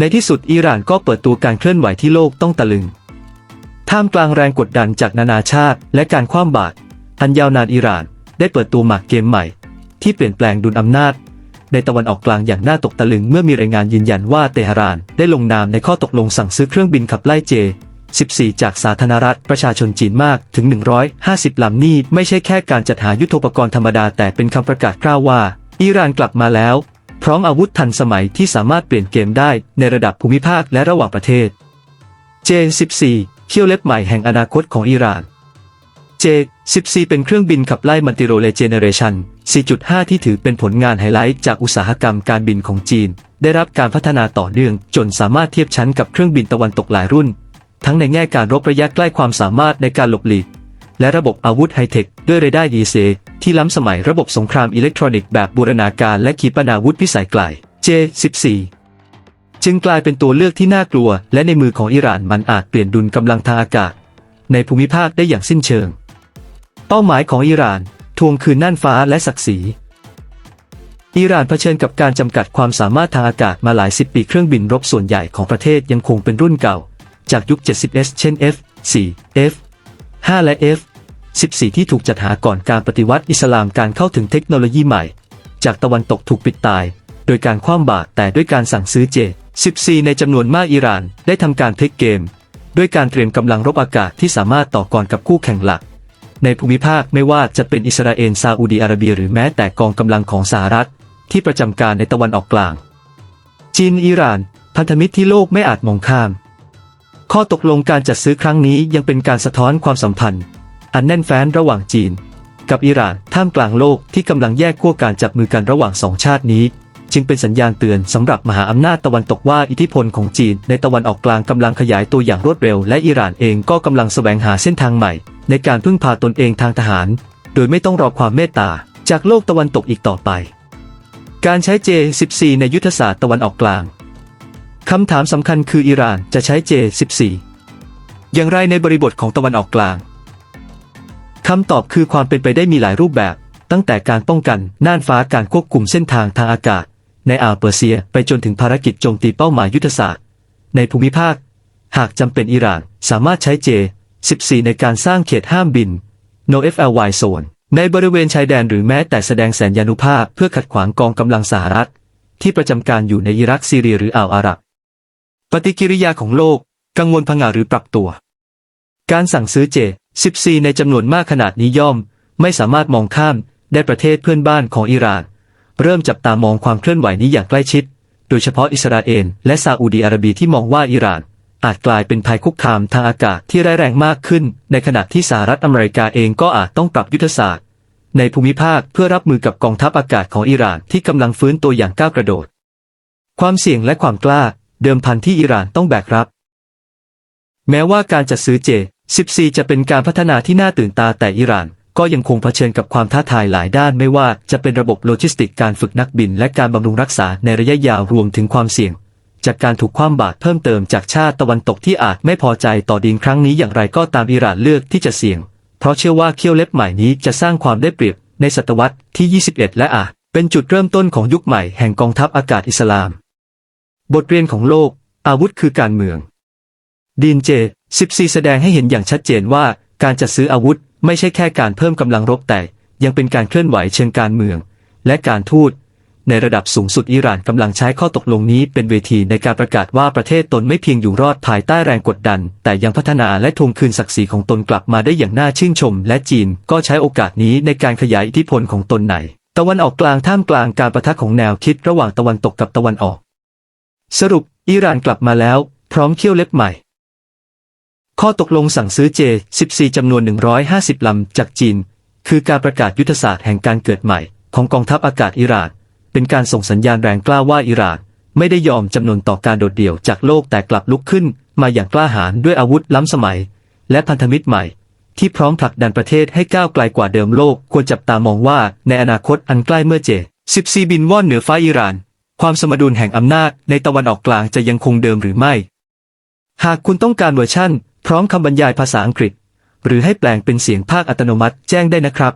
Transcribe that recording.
ในที่สุดอิหร่านก็เปิดตัวการเคลื่อนไหวที่โลกต้องตะลึง ท่ามกลางแรงกดดันจากนานาชาติ และการคว่ำบาตรอันยาวนานอิหร่านได้เปิดตัวหมากเกมใหม่ ที่เปลี่ยนแปลงดุลอำนาจ ในตะวันออกกลางอย่างน่าตกตะลึงเมื่อมีรายงานยืนยันว่าเตหะรานได้ลงนามในข้อตกลงสั่งซื้อเครื่องบินขับไล่เจ 14 จากสาธารณรัฐประชาชนจีนมากถึง 150 ลำนี่ไม่ใช่แค่การจัดหายุทโธปกรณ์ธรรมดาแต่เป็นคำประกาศกล้าวว่าอิหร่านกลับมาแล้ว ร้อมอาวุธทันสมัยที่สามารถเปลี่ยนเกมได้ในระดับภูมิภาคและระหว่างประเทศ J14 เขี้ยวเล็บใหม่แห่งอนาคตของอิหร่าน J14 เป็นเครื่องบินขับไล่มัลติโรเลเจเนเรชัน4.5 ที่ถือเป็นผลงานไฮไลท์จากอุตสาหกรรมการบินของจีน ได้รับการพัฒนาต่อเนื่องจนสามารถเทียบชั้นกับเครื่องบินตะวันตกหลายรุ่น ทั้งในแง่การรบระยะใกล้ความสามารถในการหลบหลีก และระบบอาวุธไฮเทคด้วยเรดาร์ดีเซที่ล้ำสมัยระบบสงครามอิเล็กทรอนิกส์แบบบูรณาการและขีปนาวุธพิสัยไกล J14 จึงกลายเป็นตัวเลือกที่น่ากลัว และในมือของอิหร่านมันอาจเปลี่ยนดุลกำลังทางอากาศ ในภูมิภาคได้อย่างสิ้นเชิง เป้าหมายของอิหร่านทวงคืนน่านฟ้าและศักดิ์ศรีอิหร่านเผชิญกับการจำกัดความสามารถทางอากาศมาหลายสิบปีเครื่องบินรบส่วนใหญ่ของประเทศยังคงเป็นรุ่นเก่า จากยุค 70S เช่น F-4 F 5 และ F14 ที่ถูกจัดหาก่อนการปฏิวัติอิสลามการเข้าถึงเทคโนโลยีใหม่ จากตะวันตกถูกปิดตาย โดยการคว่ำบาตรแต่ด้วยการสั่งซื้อเจ 14 ในจำนวนมากอิหร่านได้ทำการพลิกเกม ด้วยการเตรียมกำลังรบอากาศที่สามารถต่อกรกับคู่แข่งหลัก ในภูมิภาคไม่ว่าจะเป็นอิสราเอลซาอุดีอาระเบีย หรือแม้แต่กองกำลังของสหรัฐ ที่ประจำการในตะวันออกกลาง จีนอิหร่าน พันธมิตรที่โลกไม่อาจมองข้าม ข้อตกลงการจัดซื้อครั้งนี้ยังเป็นการสะท้อนความสัมพันธ์ อันแน่นแฟ้นระหว่างจีน กับอิหร่านท่ามกลางโลกที่กำลังแยกขั้วการจับมือกันระหว่างสองชาตินี้ จึงเป็นสัญญาณเตือนสำหรับมหาอำนาจตะวันตกว่าอิทธิพลของจีนในตะวันออกกลางกำลังขยายตัวอย่างรวดเร็ว และอิหร่านเองก็กำลังแสวงหาเส้นทางใหม่ ในการพึ่งพาตนเองทางทหาร โดยไม่ต้องรอความเมตตาจากโลกตะวันตกอีกต่อไป การใช้ J14 ในยุทธศาสตร์ตะวันออกกลาง คำถามสำคัญคืออิหร่านจะใช้ J14 อย่างไรในบริบทของตะวันออกกลางคำตอบคือความเป็นไปได้มีหลายรูปแบบ ตั้งแต่การป้องกันน่านฟ้าการควบคุมเส้นทางทางอากาศ ในอ่าวเปอร์เซียไปจนถึงภารกิจโจมตีเป้าหมายยุทธศาสตร์ ในภูมิภาค หากจำเป็นอิหร่านสามารถใช้ J14 ในการสร้างเขตห้ามบิน No FLY Zone ในบริเวณชายแดนหรือแม้แต่แสดงแสนยานุภาพเพื่อขัดขวางกองกำลังสหรัฐ ที่ประจำการอยู่ในอิรักซีเรียหรืออ่าวอาหรับ ปฏิกิริยาของโลก กังวลผงาหรือปรับตัว การสั่งซื้อเจ 14 ในจำนวนมากขนาดนี้ย่อม ไม่สามารถมองข้ามได้ประเทศเพื่อนบ้านของอิหร่าน เริ่มจับตามองความเคลื่อนไหวนี้อย่างใกล้ชิด โดยเฉพาะอิสราเอลและซาอุดีอาระเบียที่มองว่าอิหร่าน อาจกลายเป็นภัยคุกคามทางอากาศที่ร้ายแรงมากขึ้น ในขณะที่สหรัฐอเมริกาเองก็อาจต้องปรับยุทธศาสตร์ ในภูมิภาคเพื่อรับมือกับกองทัพอากาศของอิหร่านที่กำลังฟื้นตัวอย่างก้าวกระโดด ความเสี่ยงและความกล้า เดิมพันที่อิหร่านต้องแบกรับ แม้ว่าการจัดซื้อเจ 14 จะเป็นการพัฒนาที่น่าตื่นตาแต่อิหร่านก็ยังคงเผชิญกับความท้าทายหลายด้านไม่ว่าจะเป็นระบบโลจิสติกการฝึกนักบิน และการบำรุงรักษาในระยะยาวรวมถึงความเสี่ยง จากการถูกคว่ำบาตรเพิ่มเติมจากชาติตะวันตกที่อาจไม่พอใจต่อดินครั้งนี้อย่างไรก็ตามอิหร่านเลือกที่จะเสี่ยง เพราะเชื่อว่าเขี้ยวเล็บใหม่นี้จะสร้างความได้เปรียบในศตวรรษที่ 21 และอาจเป็นจุดเริ่มต้นของยุคใหม่แห่งกองทัพอากาศอิสลาม บทเรียนของโลก อาวุธคือการเมือง ดีนเจ14 แสดงให้เห็นอย่างชัดเจนว่า การจัดซื้ออาวุธไม่ใช่แค่การเพิ่มกำลังรบแต่ยังเป็นการเคลื่อนไหวเชิงการเมือง และการทูต ในระดับสูงสุดอิหร่านกำลังใช้ข้อตกลงนี้เป็นเวทีในการประกาศว่าประเทศตนไม่เพียงอยู่รอดภายใต้แรงกดดัน แต่ยังพัฒนาและทวงคืนศักดิ์ศรีของตนกลับมาได้อย่างน่าชื่นชม และจีนก็ใช้โอกาสนี้ในการขยายอิทธิพลของตนในตะวันออกกลางท่ามกลางการประทะของแนวคิดระหว่างตะวันตกกับตะวันออก สรุป อิหร่านกลับมาแล้ว พร้อมเขี้ยวเล็บใหม่ ข้อตกลงสั่งซื้อเจ 14 จำนวน 150 ลำ จากจีน คือการประกาศยุทธศาสตร์แห่งการเกิดใหม่ ของกองทัพอากาศอิหร่าน เป็นการส่งสัญญาณแรงกล้าว่าอิหร่าน ไม่ได้ยอมจำนวนต่อการโดดเดี่ยวจากโลกแต่กลับลุกขึ้น มาอย่างกล้าหาญด้วยอาวุธล้ำสมัย และพันธมิตรใหม่ ที่พร้อมผลักดันประเทศให้ก้าวไกลกว่าเดิมโลกควรจับตามองว่าในอนาคตอันใกล้เมื่อเจ 14 บินว่อนเหนือฟ้าอิหร่าน ความสมดุลแห่งอำนาจในตะวันออกกลางจะยังคงเดิมหรือไม่ หากคุณต้องการเวอร์ชั่น พร้อมคำบรรยายภาษาอังกฤษ หรือให้แปลงเป็นเสียงภาคอัตโนมัติแจ้งได้นะครับ